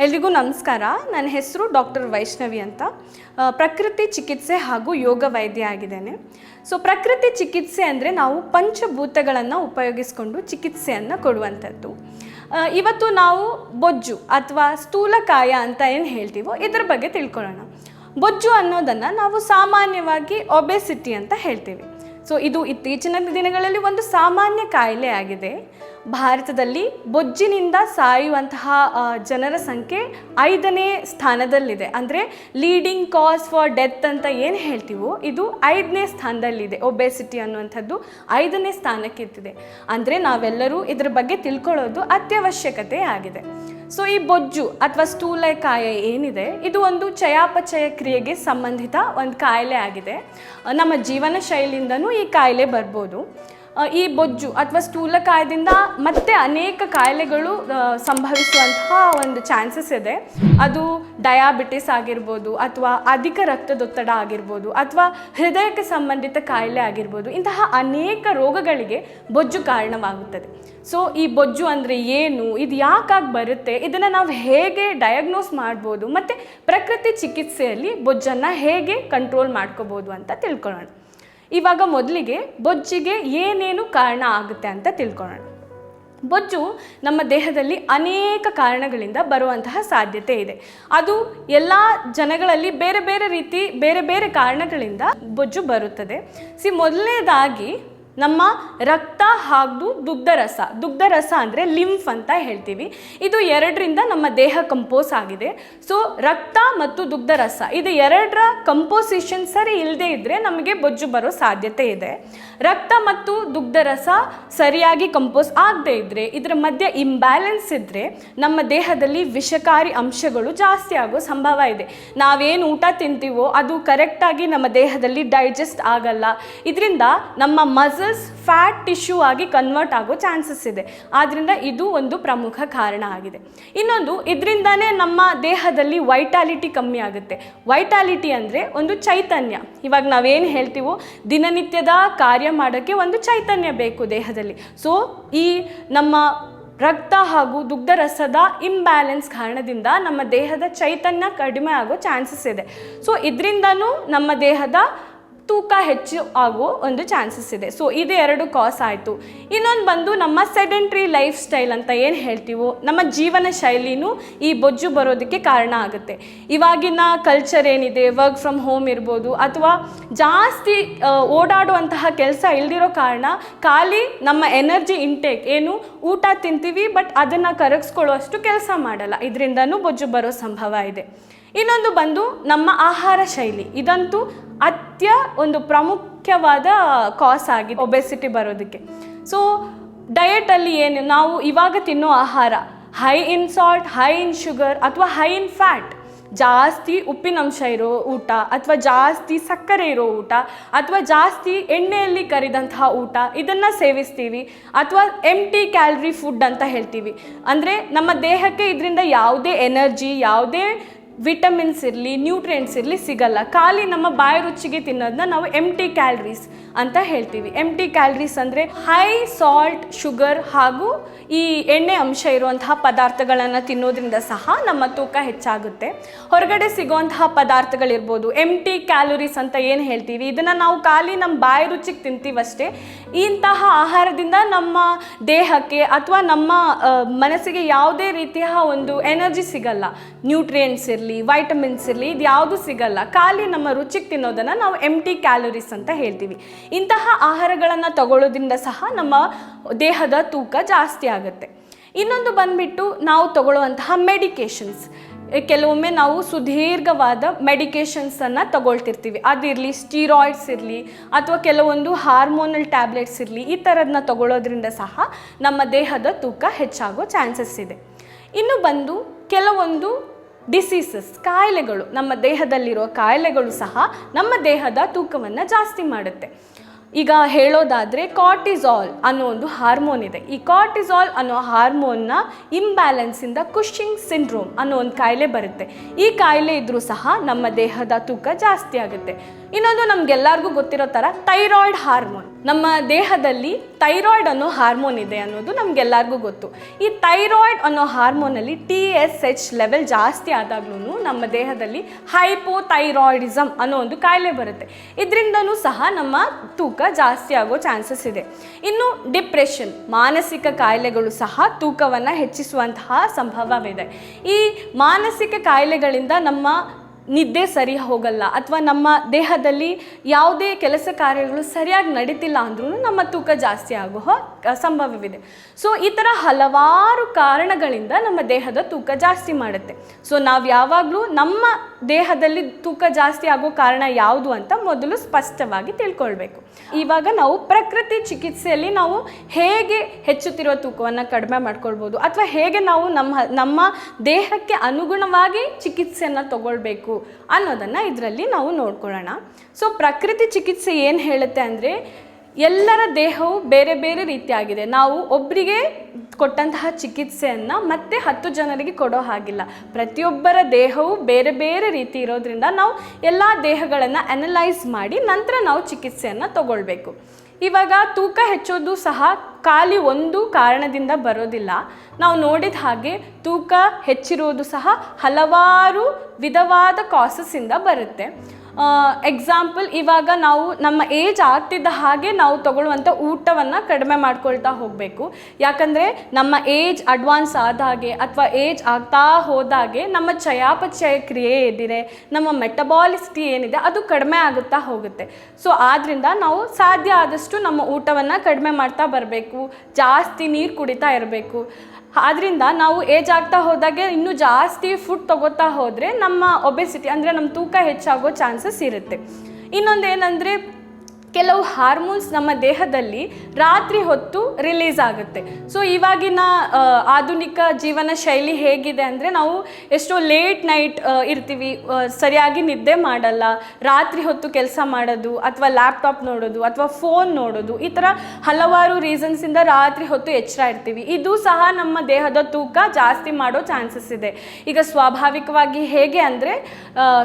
ಎಲ್ರಿಗೂ ನಮಸ್ಕಾರ. ನನ್ನ ಹೆಸರು ಡಾಕ್ಟರ್ ವೈಷ್ಣವಿ ಅಂತ. ಪ್ರಕೃತಿ ಚಿಕಿತ್ಸೆ ಹಾಗೂ ಯೋಗ ವೈದ್ಯ ಆಗಿದ್ದೇನೆ. ಸೊ, ಪ್ರಕೃತಿ ಚಿಕಿತ್ಸೆ ಅಂದರೆ ನಾವು ಪಂಚಭೂತಗಳನ್ನು ಉಪಯೋಗಿಸಿಕೊಂಡು ಚಿಕಿತ್ಸೆಯನ್ನು ಕೊಡುವಂಥದ್ದು. ಇವತ್ತು ನಾವು ಬೊಜ್ಜು ಅಥವಾ ಸ್ಥೂಲಕಾಯ ಅಂತ ಏನು ಹೇಳ್ತೀವೋ ಇದ್ರ ಬಗ್ಗೆ ತಿಳ್ಕೊಳ್ಳೋಣ. ಬೊಜ್ಜು ಅನ್ನೋದನ್ನು ನಾವು ಸಾಮಾನ್ಯವಾಗಿ ಒಬೆಸಿಟಿ ಅಂತ ಹೇಳ್ತೀವಿ. ಸೊ, ಇದು ಇತ್ತೀಚಿನ ದಿನಗಳಲ್ಲಿ ಒಂದು ಸಾಮಾನ್ಯ ಕಾಯಿಲೆ ಆಗಿದೆ. ಭಾರತದಲ್ಲಿ ಬೊಜ್ಜಿನಿಂದ ಸಾಯುವಂತಹ ಜನರ ಸಂಖ್ಯೆ ಐದನೇ ಸ್ಥಾನದಲ್ಲಿದೆ. ಅಂದರೆ ಲೀಡಿಂಗ್ ಕಾಸ್ ಫಾರ್ ಡೆತ್ ಅಂತ ಏನು ಹೇಳ್ತೀವೋ, ಇದು ಐದನೇ ಸ್ಥಾನದಲ್ಲಿದೆ. ಒಬೆಸಿಟಿ ಅನ್ನುವಂಥದ್ದು ಐದನೇ ಸ್ಥಾನಕ್ಕಿತ್ತಿದೆ. ಅಂದರೆ ನಾವೆಲ್ಲರೂ ಇದ್ರ ಬಗ್ಗೆ ತಿಳ್ಕೊಳ್ಳೋದು ಅತ್ಯವಶ್ಯಕತೆ ಆಗಿದೆ. ಸೊ ಈ ಬೊಜ್ಜು ಅಥವಾ ಸ್ಥೂಲಕಾಯ ಏನಿದೆ, ಇದು ಒಂದು ಚಯಾಪಚಯ ಕ್ರಿಯೆಗೆ ಸಂಬಂಧಿತ ಒಂದು ಕಾಯಿಲೆ ಆಗಿದೆ. ನಮ್ಮ ಜೀವನ ಶೈಲಿಯಿಂದನೂ ಈ ಕಾಯಿಲೆ ಬರ್ಬೋದು. ಈ ಬೊಜ್ಜು ಅಥವಾ ಸ್ಥೂಲಕಾಯದಿಂದ ಮತ್ತೆ ಅನೇಕ ಕಾಯಿಲೆಗಳು ಸಂಭವಿಸುವಂತಹ ಒಂದು ಚಾನ್ಸಸ್ ಇದೆ. ಅದು ಡಯಾಬಿಟಿಸ್ ಆಗಿರ್ಬೋದು ಅಥವಾ ಅಧಿಕ ರಕ್ತದೊತ್ತಡ ಆಗಿರ್ಬೋದು ಅಥವಾ ಹೃದಯಕ್ಕೆ ಸಂಬಂಧಿತ ಕಾಯಿಲೆ ಆಗಿರ್ಬೋದು, ಇಂತಹ ಅನೇಕ ರೋಗಗಳಿಗೆ ಬೊಜ್ಜು ಕಾರಣವಾಗುತ್ತದೆ. ಸೊ ಈ ಬೊಜ್ಜು ಅಂದರೆ ಏನು, ಇದು ಯಾಕಾಗಿ ಬರುತ್ತೆ, ಇದನ್ನು ನಾವು ಹೇಗೆ ಡಯಾಗ್ನೋಸ್ ಮಾಡ್ಬೋದು, ಮತ್ತು ಪ್ರಕೃತಿ ಚಿಕಿತ್ಸೆಯಲ್ಲಿ ಬೊಜ್ಜನ್ನು ಹೇಗೆ ಕಂಟ್ರೋಲ್ ಮಾಡ್ಕೋಬೋದು ಅಂತ ತಿಳ್ಕೊಳ್ಳೋಣ. ಇವಾಗ ಮೊದಲಿಗೆ ಬೊಜ್ಜಿಗೆ ಏನೇನು ಕಾರಣ ಆಗುತ್ತೆ ಅಂತ ತಿಳ್ಕೊಳ್ಳೋಣ. ಬೊಜ್ಜು ನಮ್ಮ ದೇಹದಲ್ಲಿ ಅನೇಕ ಕಾರಣಗಳಿಂದ ಬರುವಂತಹ ಸಾಧ್ಯತೆ ಇದೆ. ಅದು ಎಲ್ಲ ಜನಗಳಲ್ಲಿ ಬೇರೆ ಬೇರೆ ರೀತಿ, ಬೇರೆ ಬೇರೆ ಕಾರಣಗಳಿಂದ ಬೊಜ್ಜು ಬರುತ್ತದೆ. ಸಿ, ಮೊದಲನೇದಾಗಿ ನಮ್ಮ ರಕ್ತ ಹಾಗೂ ದುಗ್ಧರಸ. ದುಗ್ಧರಸ ಅಂದರೆ ಲಿಂಫ್ ಅಂತ ಹೇಳ್ತೀವಿ. ಇದು ಎರಡರಿಂದ ನಮ್ಮ ದೇಹ ಕಂಪೋಸ್ ಆಗಿದೆ. ಸೊ ರಕ್ತ ಮತ್ತು ದುಗ್ಧರಸ, ಇದು ಎರಡರ ಕಂಪೋಸಿಷನ್ ಸರಿ ಇಲ್ಲದೇ ಇದ್ದರೆ ನಮಗೆ ಬೊಜ್ಜು ಬರೋ ಸಾಧ್ಯತೆ ಇದೆ. ರಕ್ತ ಮತ್ತು ದುಗ್ಧರಸ ಸರಿಯಾಗಿ ಕಂಪೋಸ್ ಆಗದೇ ಇದ್ದರೆ ಇದರ ಮಧ್ಯೆ ಇಂಬ್ಯಾಲೆನ್ಸ್ ಇದ್ದರೆ ನಮ್ಮ ದೇಹದಲ್ಲಿ ವಿಷಕಾರಿ ಅಂಶಗಳು ಜಾಸ್ತಿ ಆಗೋ ಸಂಭವ ಇದೆ. ನಾವೇನು ಊಟ ತಿಂತೀವೋ ಅದು ಕರೆಕ್ಟಾಗಿ ನಮ್ಮ ದೇಹದಲ್ಲಿ ಡೈಜೆಸ್ಟ್ ಆಗಲ್ಲ. ಇದರಿಂದ ನಮ್ಮ ಮಸಲ್ಸ್ ಫ್ಯಾಟ್ ಟಿಶ್ಯೂ ಆಗಿ ಕನ್ವರ್ಟ್ ಆಗೋ ಚಾನ್ಸಸ್ ಇದೆ. ಆದ್ದರಿಂದ ಇದು ಒಂದು ಪ್ರಮುಖ ಕಾರಣ ಆಗಿದೆ. ಇನ್ನೊಂದು, ಇದರಿಂದಾನೇ ನಮ್ಮ ದೇಹದಲ್ಲಿ ವೈಟಾಲಿಟಿ ಕಮ್ಮಿ ಆಗುತ್ತೆ. ವೈಟಾಲಿಟಿ ಅಂದರೆ ಒಂದು ಚೈತನ್ಯ. ಇವಾಗ ನಾವೇನು ಹೇಳ್ತೀವೋ, ದಿನನಿತ್ಯದ ಕಾರ್ಯ ಮಾಡೋಕ್ಕೆ ಒಂದು ಚೈತನ್ಯ ಬೇಕು ದೇಹದಲ್ಲಿ. ಸೊ ಈ ನಮ್ಮ ರಕ್ತ ಹಾಗೂ ದುಗ್ಧರಸದ ಇಂಬ್ಯಾಲೆನ್ಸ್ ಕಾರಣದಿಂದ ನಮ್ಮ ದೇಹದ ಚೈತನ್ಯ ಕಡಿಮೆ ಆಗೋ ಚಾನ್ಸಸ್ ಇದೆ. ಸೊ ಇದರಿಂದನೂ ನಮ್ಮ ದೇಹದ ತೂಕ ಹೆಚ್ಚು ಆಗೋ ಒಂದು ಚಾನ್ಸಸ್ ಇದೆ. ಸೊ ಇದು ಎರಡು ಕಾಸ್ ಆಯಿತು. ಇನ್ನೊಂದು ಬಂದು ನಮ್ಮ ಸೆಡೆಂಟ್ರಿ ಲೈಫ್ ಸ್ಟೈಲ್ ಅಂತ ಏನು ಹೇಳ್ತೀವೋ, ನಮ್ಮ ಜೀವನ ಶೈಲಿನೂ ಈ ಬೊಜ್ಜು ಬರೋದಕ್ಕೆ ಕಾರಣ ಆಗುತ್ತೆ. ಇವಾಗಿನ ಕಲ್ಚರ್ ಏನಿದೆ ವರ್ಕ್ ಫ್ರಮ್ ಹೋಮ್ ಇರ್ಬೋದು, ಅಥವಾ ಜಾಸ್ತಿ ಓಡಾಡುವಂತಹ ಕೆಲಸ ಇಲ್ದಿರೋ ಕಾರಣ ಖಾಲಿ ನಮ್ಮ ಎನರ್ಜಿ ಇಂಟೇಕ್ ಏನು ಊಟ ತಿಂತೀವಿ ಬಟ್ ಅದನ್ನು ಕರಗಿಸ್ಕೊಳ್ಳುವಷ್ಟು ಕೆಲಸ ಮಾಡಲ್ಲ. ಇದರಿಂದನೂ ಬೊಜ್ಜು ಬರೋ ಸಂಭವ ಇದೆ. ಇನ್ನೊಂದು ಬಂದು ನಮ್ಮ ಆಹಾರ ಶೈಲಿ. ಇದಂತೂ ಅತ್ಯ ಒಂದು ಪ್ರಾಮುಖ್ಯವಾದ ಕಾಸ್ ಆಗಿದೆ ಒಬೆಸಿಟಿ ಬರೋದಕ್ಕೆ. ಸೊ ಡಯೆಟಲ್ಲಿ ಏನು, ನಾವು ಇವಾಗ ತಿನ್ನೋ ಆಹಾರ high in salt high in sugar ಅಥವಾ ಹೈ ಇನ್ ಫ್ಯಾಟ್ ಜಾಸ್ತಿ ಉಪ್ಪಿನಂಶ ಇರೋ ಊಟ ಅಥವಾ ಜಾಸ್ತಿ ಸಕ್ಕರೆ ಇರೋ ಊಟ ಅಥವಾ ಜಾಸ್ತಿ ಎಣ್ಣೆಯಲ್ಲಿ ಕರಿದಂತಹ ಊಟ, ಇದನ್ನು ಸೇವಿಸ್ತೀವಿ ಅಥವಾ ಎಂ ಟಿ ಕ್ಯಾಲ್ರಿ ಫುಡ್ ಅಂತ ಹೇಳ್ತೀವಿ. ಅಂದರೆ ನಮ್ಮ ದೇಹಕ್ಕೆ ಇದರಿಂದ ಯಾವುದೇ ಎನರ್ಜಿ ಯಾವುದೇ ವಿಟಮಿನ್ಸ್ ಇರಲಿ ನ್ಯೂಟ್ರಿಯೆಂಟ್ಸ್ ಇರಲಿ ಸಿಗಲ್ಲ. ಖಾಲಿ ನಮ್ಮ ಬಾಯಿ ರುಚಿಗೆ ತಿನ್ನೋದನ್ನ ನಾವು ಎಂ ಟಿ ಕ್ಯಾಲ್ರೀಸ್ ಅಂತ ಹೇಳ್ತೀವಿ. ಎಂ ಟಿ ಕ್ಯಾಲ್ರೀಸ್ ಅಂದರೆ ಹೈ ಸಾಲ್ಟ್ ಶುಗರ್ ಹಾಗೂ ಈ ಎಣ್ಣೆ ಅಂಶ ಇರುವಂತಹ ಪದಾರ್ಥಗಳನ್ನು ತಿನ್ನೋದ್ರಿಂದ ಸಹ ನಮ್ಮ ತೂಕ ಹೆಚ್ಚಾಗುತ್ತೆ. ಹೊರಗಡೆ ಸಿಗುವಂತಹ ಪದಾರ್ಥಗಳಿರ್ಬೋದು. ಎಂ ಟಿ ಕ್ಯಾಲೋರೀಸ್ ಅಂತ ಏನು ಹೇಳ್ತೀವಿ? ಇದನ್ನು ನಾವು ಖಾಲಿ ನಮ್ಮ ಬಾಯಿ ರುಚಿಗೆ ತಿಂತೀವಷ್ಟೇ. ಇಂತಹ ಆಹಾರದಿಂದ ನಮ್ಮ ದೇಹಕ್ಕೆ ಅಥವಾ ನಮ್ಮ ಮನಸ್ಸಿಗೆ ಯಾವುದೇ ರೀತಿಯ ಒಂದು ಎನರ್ಜಿ ಸಿಗಲ್ಲ. ನ್ಯೂಟ್ರಿಯೆಂಟ್ಸ್ ಇರಲಿ, ವೈಟಮಿನ್ಸ್ ಇರಲಿ, ಇದು ಯಾವುದು ಸಿಗಲ್ಲ. ಖಾಲಿ ನಮ್ಮ ರುಚಿಗೆ ತಿನ್ನೋದನ್ನು ನಾವು ಎಂ ಟಿ ಕ್ಯಾಲೋರೀಸ್ ಅಂತ ಹೇಳ್ತೀವಿ. ಇಂತಹ ಆಹಾರಗಳನ್ನು ತಗೊಳ್ಳೋದ್ರಿಂದ ಸಹ ನಮ್ಮ ದೇಹದ ತೂಕ ಜಾಸ್ತಿ ಆಗುತ್ತೆ. ಇನ್ನೊಂದು ಬಂದ್ಬಿಟ್ಟು ನಾವು ತಗೊಳ್ಳುವಂತಹ ಮೆಡಿಕೇಶನ್ಸ್ ಕೆಲವೊಮ್ಮೆ ನಾವು ಸುದೀರ್ಘವಾದ ಮೆಡಿಕೇಶನ್ಸನ್ನು ತಗೊಳ್ತಿರ್ತೀವಿ. ಅದಿರಲಿ ಸ್ಟೀರಾಯ್ಡ್ಸ್ ಇರಲಿ, ಅಥವಾ ಕೆಲವೊಂದು ಹಾರ್ಮೋನಲ್ ಟ್ಯಾಬ್ಲೆಟ್ಸ್ ಇರಲಿ, ಈ ಥರದನ್ನ ತಗೊಳ್ಳೋದ್ರಿಂದ ಸಹ ನಮ್ಮ ದೇಹದ ತೂಕ ಹೆಚ್ಚಾಗೋ ಚಾನ್ಸಸ್ ಇದೆ. ಇನ್ನು ಬಂದು ಕೆಲವೊಂದು ಡಿಸೀಸಸ್ ಕಾಯಿಲೆಗಳು, ನಮ್ಮ ದೇಹದಲ್ಲಿರೋ ಕಾಯಿಲೆಗಳು ಸಹ ನಮ್ಮ ದೇಹದ ತೂಕವನ್ನು ಜಾಸ್ತಿ ಮಾಡುತ್ತೆ. ಈಗ ಹೇಳೋದಾದರೆ ಕಾರ್ಟಿಸಾಲ್ ಅನ್ನೋ ಒಂದು ಹಾರ್ಮೋನ್ ಇದೆ. ಈ ಕಾರ್ಟಿಸಾಲ್ ಅನ್ನೋ ಹಾರ್ಮೋನ್ನ ಇಂಬ್ಯಾಲೆನ್ಸಿಂದ ಕುಶಿಂಗ್ ಸಿಂಡ್ರೋಮ್ ಅನ್ನೋ ಒಂದು ಕಾಯಿಲೆ ಬರುತ್ತೆ. ಈ ಕಾಯಿಲೆ ಇದ್ದರೂ ಸಹ ನಮ್ಮ ದೇಹದ ತೂಕ ಜಾಸ್ತಿ ಆಗುತ್ತೆ. ಇನ್ನೊಂದು ನಮಗೆಲ್ಲರಿಗೂ ಗೊತ್ತಿರೋ ಥರ ಥೈರಾಯ್ಡ್ ಹಾರ್ಮೋನ್ ನಮ್ಮ ದೇಹದಲ್ಲಿ ಥೈರಾಯ್ಡ್ ಅನ್ನೋ ಹಾರ್ಮೋನ್ ಇದೆ ಅನ್ನೋದು ನಮಗೆಲ್ಲರಿಗೂ ಗೊತ್ತು. ಈ ಥೈರಾಯ್ಡ್ ಅನ್ನೋ ಹಾರ್ಮೋನಲ್ಲಿ ಟಿ ಎಸ್ ಎಚ್ ಲೆವೆಲ್ ಜಾಸ್ತಿ ಆದಾಗ್ಲೂ ನಮ್ಮ ದೇಹದಲ್ಲಿ ಹೈಪೋಥೈರಾಯ್ಡಿಸಮ್ ಅನ್ನೋ ಒಂದು ಕಾಯಿಲೆ ಬರುತ್ತೆ. ಇದರಿಂದನೂ ಸಹ ನಮ್ಮ ತೂಕ ಜಾಸ್ತಿ ಆಗೋ ಚಾನ್ಸಸ್ ಇದೆ. ಇನ್ನು ಡಿಪ್ರೆಷನ್, ಮಾನಸಿಕ ಕಾಯಿಲೆಗಳು ಸಹ ತೂಕವನ್ನು ಹೆಚ್ಚಿಸುವಂತಹ ಸಂಭವವಿದೆ. ಈ ಮಾನಸಿಕ ಕಾಯಿಲೆಗಳಿಂದ ನಮ್ಮ ನಿದ್ದೆ ಸರಿ ಹೋಗಲ್ಲ ಅಥವಾ ನಮ್ಮ ದೇಹದಲ್ಲಿ ಯಾವುದೇ ಕೆಲಸ ಕಾರ್ಯಗಳು ಸರಿಯಾಗಿ ನಡೀತಿಲ್ಲ ಅಂದ್ರೂ ನಮ್ಮ ತೂಕ ಜಾಸ್ತಿ ಆಗೋ ಸಂಭವವಿದೆ. ಸೊ, ಈ ಥರ ಹಲವಾರು ಕಾರಣಗಳಿಂದ ನಮ್ಮ ದೇಹದ ತೂಕ ಜಾಸ್ತಿ ಮಾಡುತ್ತೆ. ಸೊ, ನಾವು ಯಾವಾಗಲೂ ನಮ್ಮ ದೇಹದಲ್ಲಿ ತೂಕ ಜಾಸ್ತಿ ಆಗೋ ಕಾರಣ ಯಾವುದು ಅಂತ ಮೊದಲು ಸ್ಪಷ್ಟವಾಗಿ ತಿಳ್ಕೊಳ್ಬೇಕು. ಇವಾಗ ನಾವು ಪ್ರಕೃತಿ ಚಿಕಿತ್ಸೆಯಲ್ಲಿ ನಾವು ಹೇಗೆ ಹೆಚ್ಚುತ್ತಿರುವ ತೂಕವನ್ನು ಕಡಿಮೆ ಮಾಡ್ಕೊಳ್ಬೋದು ಅಥವಾ ಹೇಗೆ ನಾವು ನಮ್ಮ ನಮ್ಮ ದೇಹಕ್ಕೆ ಅನುಗುಣವಾಗಿ ಚಿಕಿತ್ಸೆಯನ್ನು ತಗೊಳ್ಬೇಕು ಅನ್ನೋದನ್ನು ಇದರಲ್ಲಿ ನಾವು ನೋಡ್ಕೊಳ್ಳೋಣ. ಸೊ ಪ್ರಕೃತಿ ಚಿಕಿತ್ಸೆ ಏನು ಹೇಳುತ್ತೆ ಅಂದರೆ ಎಲ್ಲರ ದೇಹವು ಬೇರೆ ಬೇರೆ ರೀತಿಯಾಗಿದೆ. ನಾವು ಒಬ್ಬರಿಗೆ ಕೊಟ್ಟಂತಹ ಚಿಕಿತ್ಸೆಯನ್ನು ಮತ್ತೆ ಹತ್ತು ಜನರಿಗೆ ಕೊಡೋ ಹಾಗಿಲ್ಲ. ಪ್ರತಿಯೊಬ್ಬರ ದೇಹವು ಬೇರೆ ಬೇರೆ ರೀತಿ ಇರೋದ್ರಿಂದ ನಾವು ಎಲ್ಲ ದೇಹಗಳನ್ನು ಅನಲೈಸ್ ಮಾಡಿ ನಂತರ ನಾವು ಚಿಕಿತ್ಸೆಯನ್ನು ತಗೊಳ್ಬೇಕು. ಇವಾಗ ತೂಕ ಹೆಚ್ಚೋದು ಸಹ ಖಾಲಿ ಒಂದು ಕಾರಣದಿಂದ ಬರೋದಿಲ್ಲ. ನಾವು ನೋಡಿದ ಹಾಗೆ ತೂಕ ಹೆಚ್ಚಿರುವುದು ಸಹ ಹಲವಾರು ವಿಧವಾದ ಕಾಸಸ್ಸಿಂದ ಬರುತ್ತೆ. ಎಕ್ಸಾಂಪಲ್ ಇವಾಗ ನಾವು ನಮ್ಮ ಏಜ್ ಆಗ್ತಿದ್ದ ಹಾಗೆ ನಾವು ತಗೊಳ್ಳುವಂಥ ಊಟವನ್ನು ಕಡಿಮೆ ಮಾಡ್ಕೊಳ್ತಾ ಹೋಗಬೇಕು. ಯಾಕಂದರೆ ನಮ್ಮ ಏಜ್ ಅಡ್ವಾನ್ಸ್ ಆದ ಹಾಗೆ ಅಥವಾ ಏಜ್ ಆಗ್ತಾ ಹೋದಾಗೆ ನಮ್ಮ ಚಯಾಪಚಯ ಕ್ರಿಯೆ ಏನಿದೆ, ನಮ್ಮ ಮೆಟಬಾಲಿಸಿಟಿ ಏನಿದೆ ಅದು ಕಡಿಮೆ ಆಗುತ್ತಾ ಹೋಗುತ್ತೆ. ಸೊ ಆದ್ದರಿಂದ ನಾವು ಸಾಧ್ಯ ಆದಷ್ಟು ನಮ್ಮ ಊಟವನ್ನು ಕಡಿಮೆ ಮಾಡ್ತಾ ಬರಬೇಕು. ಜಾಸ್ತಿ ನೀರು ಕುಡಿತಾ ಇರಬೇಕು. ಆದ್ರಿಂದ ನಾವು ಏಜ್ ಆಗ್ತಾ ಹೋದಾಗೆ ಇನ್ನೂ ಜಾಸ್ತಿ ಫುಡ್ ತಗೋತಾ ಹೋದರೆ ನಮ್ಮ ಒಬೆಸಿಟಿ ಅಂದರೆ ನಮ್ಮ ತೂಕ ಹೆಚ್ಚಾಗೋ ಚಾನ್ಸಸ್ ಇರುತ್ತೆ. ಇನ್ನೊಂದು ಏನಂದರೆ ಕೆಲವು ಹಾರ್ಮೋನ್ಸ್ ನಮ್ಮ ದೇಹದಲ್ಲಿ ರಾತ್ರಿ ಹೊತ್ತು ರಿಲೀಸ್ ಆಗುತ್ತೆ. ಸೊ, ಇವಾಗಿನ ಆಧುನಿಕ ಜೀವನ ಶೈಲಿ ಹೇಗಿದೆ ಅಂದರೆ ನಾವು ಎಷ್ಟೋ ಲೇಟ್ ನೈಟ್ ಇರ್ತೀವಿ ಸರಿಯಾಗಿ ನಿದ್ದೆ ಮಾಡಲ್ಲ, ರಾತ್ರಿ ಹೊತ್ತು ಕೆಲಸ ಮಾಡೋದು, ಅಥವಾ ಲ್ಯಾಪ್ಟಾಪ್ ನೋಡೋದು, ಅಥವಾ ಫೋನ್ ನೋಡೋದು, ಈ ಥರ ಹಲವಾರು ರೀಸನ್ಸಿಂದ ರಾತ್ರಿ ಹೊತ್ತು ಎಚ್ಚರ ಇರ್ತೀವಿ. ಇದು ಸಹ ನಮ್ಮ ದೇಹದ ತೂಕ ಜಾಸ್ತಿ ಮಾಡೋ ಚಾನ್ಸಸ್ ಇದೆ. ಈಗ ಸ್ವಾಭಾವಿಕವಾಗಿ ಹೇಗೆ ಅಂದರೆ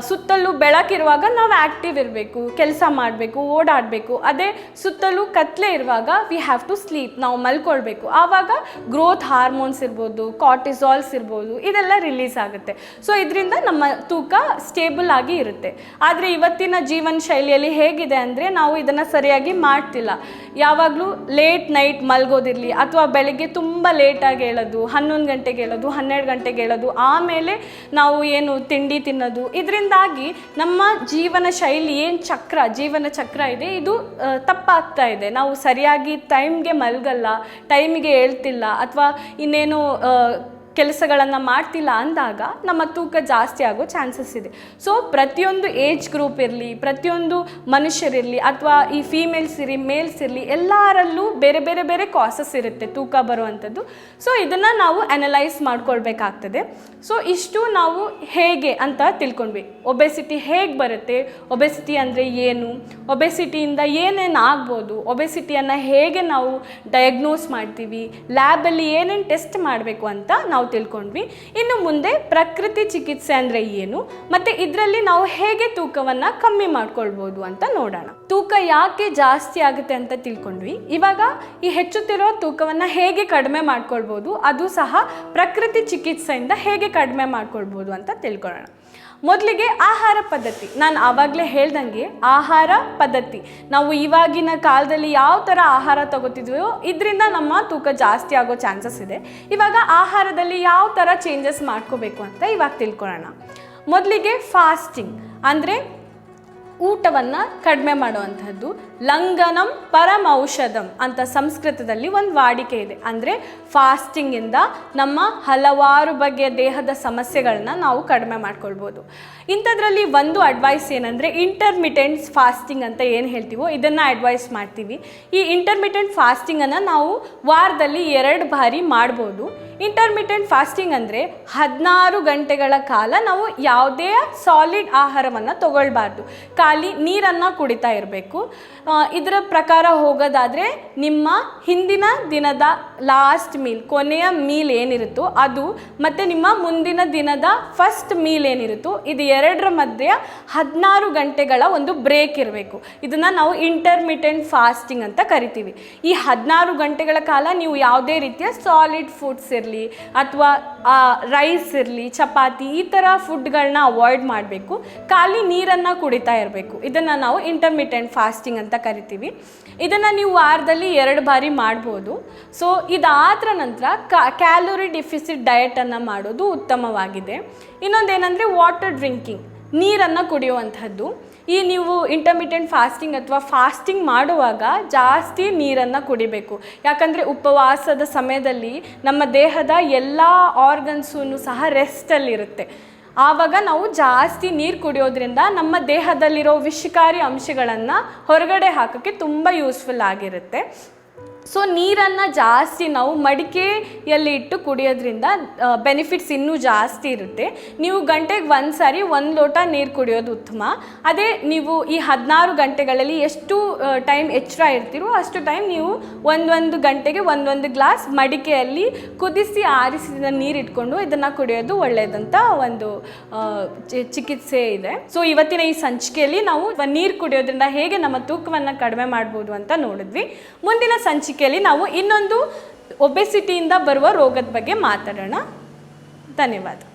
ಸುತ್ತಲೂ ಬೆಳಕಿರುವಾಗ ನಾವು ಆ್ಯಕ್ಟಿವ್ ಇರಬೇಕು, ಕೆಲಸ ಮಾಡಬೇಕು, ಓಡಾಡಬೇಕು ಅದೇ ಸುತ್ತಲೂ ಕತ್ಲೆ ಇರುವಾಗ ವಿ ಹ್ಯಾವ್ ಟು ಸ್ಲೀಪ್ ನಾವು ಮಲ್ಕೊಳ್ಬೇಕು. ಆವಾಗ ಗ್ರೋತ್ ಹಾರ್ಮೋನ್ಸ್ ಇರ್ಬೋದು ಕಾರ್ಟಿಸಾಲ್ಸ್ ಇರ್ಬೋದು, ಇದೆಲ್ಲ ರಿಲೀಸ್ ಆಗುತ್ತೆ. ಸೊ ಇದರಿಂದ ನಮ್ಮ ತೂಕ ಸ್ಟೇಬಲ್ ಆಗಿ ಇರುತ್ತೆ. ಆದರೆ ಇವತ್ತಿನ ಜೀವನ ಶೈಲಿಯಲ್ಲಿ ಹೇಗಿದೆ ಅಂದರೆ ನಾವು ಇದನ್ನು ಸರಿಯಾಗಿ ಮಾಡ್ತಿಲ್ಲ. ಯಾವಾಗಲೂ ಲೇಟ್ ನೈಟ್ ಮಲ್ಗೋದಿರಲಿ ಅಥವಾ ಬೆಳಗ್ಗೆ ತುಂಬ ಲೇಟಾಗಿ ಹೇಳೋದು, ಹನ್ನೊಂದು ಗಂಟೆಗೆ ಹೇಳೋದು, ಹನ್ನೆರಡು ಗಂಟೆಗೆ ಹೇಳೋದು, ಆಮೇಲೆ ನಾವು ಏನು ತಿಂಡಿ ತಿನ್ನೋದು, ಇದರಿಂದಾಗಿ ನಮ್ಮ ಜೀವನ ಶೈಲಿ ಏನು ಚಕ್ರ, ಜೀವನ ಚಕ್ರ ಇದೆ, ಇದು ಆ, ತಪ್ಪಾಗ್ತಾ ಇದೆ. ನಾವು ಸರಿಯಾಗಿ ಟೈಮ್ಗೆ ಮಲಗಲ್ಲ ಟೈಮಿಗೆ ಹೇಳ್ತಿಲ್ಲ ಅಥವಾ ಇನ್ನೇನು ಕೆಲಸಗಳನ್ನು ಮಾಡ್ತಿಲ್ಲ ಅಂದಾಗ ನಮ್ಮ ತೂಕ ಜಾಸ್ತಿ ಆಗೋ ಚಾನ್ಸಸ್ ಇದೆ. ಸೊ ಪ್ರತಿಯೊಂದು ಏಜ್ ಗ್ರೂಪ್ ಇರಲಿ, ಪ್ರತಿಯೊಂದು ಮನುಷ್ಯರಿರಲಿ ಅಥವಾ ಈ ಫೀಮೇಲ್ಸ್ ಇರಲಿ ಮೇಲ್ಸ್ ಇರಲಿ ಎಲ್ಲರಲ್ಲೂ ಬೇರೆ ಬೇರೆ ಬೇರೆ ಕಾಸಸ್ ಇರುತ್ತೆ ತೂಕ ಬರುವಂಥದ್ದು. ಸೊ ಇದನ್ನು ನಾವು ಅನಲೈಸ್ ಮಾಡ್ಕೊಳ್ಬೇಕಾಗ್ತದೆ. ಸೊ ಇಷ್ಟು ನಾವು ಹೇಗೆ ಅಂತ ತಿಳ್ಕೊಂಡ್ವಿ. ಒಬೆಸಿಟಿ ಹೇಗೆ ಬರುತ್ತೆ? ಒಬೆಸಿಟಿ ಅಂದರೆ ಏನು? ಒಬೆಸಿಟಿಯಿಂದ ಏನೇನು ಆಗ್ಬೋದು? ಒಬೆಸಿಟಿಯನ್ನು ಹೇಗೆ ನಾವು ಡಯಾಗ್ನೋಸ್ ಮಾಡ್ತೀವಿ? ಲ್ಯಾಬಲ್ಲಿ ಏನೇನು ಟೆಸ್ಟ್ ಮಾಡಬೇಕು ಅಂತ ನಾವು ತಿಳ್ಕೊಂಡ್ವಿ. ಇನ್ನು ಮುಂದೆ ಪ್ರಕೃತಿ ಚಿಕಿತ್ಸೆ ಅಂದರೆ ಏನು? ಮತ್ತು ಇದರಲ್ಲಿ ನಾವು ಹೇಗೆ ತೂಕವನ್ನು ಕಮ್ಮಿ ಮಾಡ್ಕೊಳ್ಬೋದು ಅಂತ ನೋಡೋಣ. ತೂಕ ಯಾಕೆ ಜಾಸ್ತಿ ಆಗುತ್ತೆ ಅಂತ ತಿಳ್ಕೊಂಡ್ವಿ. ಇವಾಗ ಈ ಹೆಚ್ಚುತ್ತಿರೋ ತೂಕವನ್ನು ಹೇಗೆ ಕಡಿಮೆ ಮಾಡ್ಕೊಳ್ಬೋದು, ಅದು ಸಹ ಪ್ರಕೃತಿ ಚಿಕಿತ್ಸೆಯಿಂದ ಹೇಗೆ ಕಡಿಮೆ ಮಾಡ್ಕೊಳ್ಬೋದು ಅಂತ ತಿಳ್ಕೊಳ್ಳೋಣ. ಮೊದಲಿಗೆ ಆಹಾರ ಪದ್ಧತಿ. ನಾನು ಆವಾಗಲೇ ಹೇಳ್ದಂಗೆ ಆಹಾರ ಪದ್ಧತಿ. ನಾವು ಇವಾಗಿನ ಕಾಲದಲ್ಲಿ ಯಾವ ಥರ ಆಹಾರ ತಗೋತಿದ್ವೋ ಇದರಿಂದ ನಮ್ಮ ತೂಕ ಜಾಸ್ತಿ ಆಗೋ ಚಾನ್ಸಸ್ ಇದೆ. ಇವಾಗ ಆಹಾರದಲ್ಲಿ ಯಾವ ಥರ ಚೇಂಜಸ್ ಮಾಡ್ಕೋಬೇಕು ಅಂತ ಇವಾಗ ತಿಳ್ಕೊಳ್ಳೋಣ. ಮೊದಲಿಗೆ ಫಾಸ್ಟಿಂಗ್ ಅಂದರೆ ಊಟವನ್ನು ಕಡಿಮೆ ಮಾಡುವಂಥದ್ದು ಲಂಘನಂ ಪರಮೌಷಧಂ ಅಂತ ಸಂಸ್ಕೃತದಲ್ಲಿ ಒಂದು ವಾಡಿಕೆ ಇದೆ. ಅಂದರೆ ಫಾಸ್ಟಿಂಗಿಂದ ನಮ್ಮ ಹಲವಾರು ಬಗೆಯ ದೇಹದ ಸಮಸ್ಯೆಗಳನ್ನ ನಾವು ಕಡಿಮೆ ಮಾಡ್ಕೊಳ್ಬೋದು. ಇಂಥದ್ರಲ್ಲಿ ಒಂದು ಅಡ್ವೈಸ್ ಏನಂದರೆ ಇಂಟರ್ಮಿಟೆಂಟ್ ಫಾಸ್ಟಿಂಗ್ ಅಂತ ಏನು ಹೇಳ್ತೀವೋ ಇದನ್ನು ಅಡ್ವೈಸ್ ಮಾಡ್ತೀವಿ. ಈ ಇಂಟರ್ಮಿಟೆಂಟ್ ಫಾಸ್ಟಿಂಗನ್ನು ನಾವು ವಾರದಲ್ಲಿ ಎರಡು ಬಾರಿ ಮಾಡ್ಬೋದು. ಇಂಟರ್ಮಿಟೆಂಟ್ ಫಾಸ್ಟಿಂಗ್ ಅಂದರೆ ಹದಿನಾರು ಗಂಟೆಗಳ ಕಾಲ ನಾವು ಯಾವುದೇ ಸಾಲಿಡ್ ಆಹಾರವನ್ನು ತಗೊಳ್ಬಾರ್ದು. ಖಾಲಿ ನೀರನ್ನು ಕುಡಿತಾ ಇರಬೇಕು. ಇದರ ಪ್ರಕಾರ ಹೋಗೋದಾದರೆ ನಿಮ್ಮ ಹಿಂದಿನ ದಿನದ ಲಾಸ್ಟ್ ಮೀಲ್ ಕೊನೆಯ ಮೀಲ್ ಏನಿರುತ್ತೋ ಅದು, ಮತ್ತು ನಿಮ್ಮ ಮುಂದಿನ ದಿನದ ಫಸ್ಟ್ ಮೀಲ್ ಏನಿರುತ್ತೋ ಇದು ಎರಡರ ಮಧ್ಯೆ ಹದಿನಾರು ಗಂಟೆಗಳ ಒಂದು ಬ್ರೇಕ್ ಇರಬೇಕು. ಇದನ್ನು ನಾವು ಇಂಟರ್ಮಿಟೆಂಟ್ ಫಾಸ್ಟಿಂಗ್ ಅಂತ ಕರಿತೀವಿ. ಈ ಹದಿನಾರು ಗಂಟೆಗಳ ಕಾಲ ನೀವು ಯಾವುದೇ ರೀತಿಯ ಸಾಲಿಡ್ ಫುಡ್ಸ್ ಇರಲಿ ಅಥವಾ ರೈಸ್ ಇರಲಿ, ಚಪಾತಿ, ಈ ಥರ ಫುಡ್ಗಳನ್ನ ಅವಾಯ್ಡ್ ಮಾಡಬೇಕು. ಖಾಲಿ ನೀರನ್ನು ಕುಡಿತಾ ಇರಬೇಕು. ಇದನ್ನು ನಾವು ಇಂಟರ್ಮಿಟೆಂಟ್ ಫಾಸ್ಟಿಂಗ್ ಅಂತ ಕರಿತೀವಿ. ಇದನ್ನು ನೀವು ವಾರದಲ್ಲಿ ಎರಡು ಬಾರಿ ಮಾಡ್ಬೋದು. ಸೊ ಇದಾದ ನಂತರ ಕ್ಯಾಲೋರಿ ಡಿಫಿಸಿಟ್ ಡಯಟನ್ನು ಮಾಡೋದು ಉತ್ತಮವಾಗಿದೆ. ಇನ್ನೊಂದೇನೆಂದರೆ ವಾಟರ್ ಡ್ರಿಂಕಿಂಗ್ ನೀರನ್ನು ಕುಡಿಯುವಂಥದ್ದು. ಈ ನೀವು ಇಂಟರ್ಮಿಟೆಂಟ್ ಫಾಸ್ಟಿಂಗ್ ಅಥವಾ ಫಾಸ್ಟಿಂಗ್ ಮಾಡುವಾಗ ಜಾಸ್ತಿ ನೀರನ್ನು ಕುಡಿಬೇಕು. ಯಾಕಂದರೆ ಉಪವಾಸದ ಸಮಯದಲ್ಲಿ ನಮ್ಮ ದೇಹದ ಎಲ್ಲ ಆರ್ಗನ್ಸೂ ಸಹ ರೆಸ್ಟಲ್ಲಿರುತ್ತೆ ಆವಾಗ ನಾವು ಜಾಸ್ತಿ ನೀರು ಕುಡಿಯೋದ್ರಿಂದ ನಮ್ಮ ದೇಹದಲ್ಲಿರೋ ವಿಷಕಾರಿ ಅಂಶಗಳನ್ನು ಹೊರಗಡೆ ಹಾಕೋಕ್ಕೆ ತುಂಬ ಯೂಸ್ಫುಲ್ ಆಗಿರುತ್ತೆ. ಸೊ ನೀರನ್ನು ಜಾಸ್ತಿ ನಾವು ಮಡಿಕೆಯಲ್ಲಿ ಇಟ್ಟು ಕುಡಿಯೋದ್ರಿಂದ ಬೆನಿಫಿಟ್ಸ್ ಇನ್ನೂ ಜಾಸ್ತಿ ಇರುತ್ತೆ. ನೀವು ಗಂಟೆಗೆ ಒಂದು ಸಾರಿ ಒಂದು ಲೋಟ ನೀರು ಕುಡಿಯೋದು ಉತ್ತಮ. ಅದೇ ನೀವು ಈ ಹದಿನಾರು ಗಂಟೆಗಳಲ್ಲಿ ಎಷ್ಟು ಟೈಮ್ ಎಚ್ಚರ ಇರ್ತೀರೋ ಅಷ್ಟು ಟೈಮ್ ನೀವು ಒಂದೊಂದು ಗಂಟೆಗೆ ಒಂದೊಂದು ಗ್ಲಾಸ್ ಮಡಿಕೆಯಲ್ಲಿ ಕುದಿಸಿ ಆರಿಸಿದ ನೀರು ಇಟ್ಕೊಂಡು ಇದನ್ನು ಕುಡಿಯೋದು ಒಳ್ಳೆಯದಂತ ಒಂದು ಚಿಕಿತ್ಸೆ ಇದೆ. ಸೊ ಇವತ್ತಿನ ಈ ಸಂಚಿಕೆಯಲ್ಲಿ ನಾವು ನೀರು ಕುಡಿಯೋದ್ರಿಂದ ಹೇಗೆ ನಮ್ಮ ತೂಕವನ್ನು ಕಡಿಮೆ ಮಾಡ್ಬೋದು ಅಂತ ನೋಡಿದ್ವಿ. ಮುಂದಿನ ಸಂಚಿಕೆಯಲ್ಲಿ ನಾವು ಇನ್ನೊಂದು ಒಬೆಸಿಟಿಯಿಂದ ಬರುವ ರೋಗದ ಬಗ್ಗೆ ಮಾತಾಡೋಣ. ಧನ್ಯವಾದ.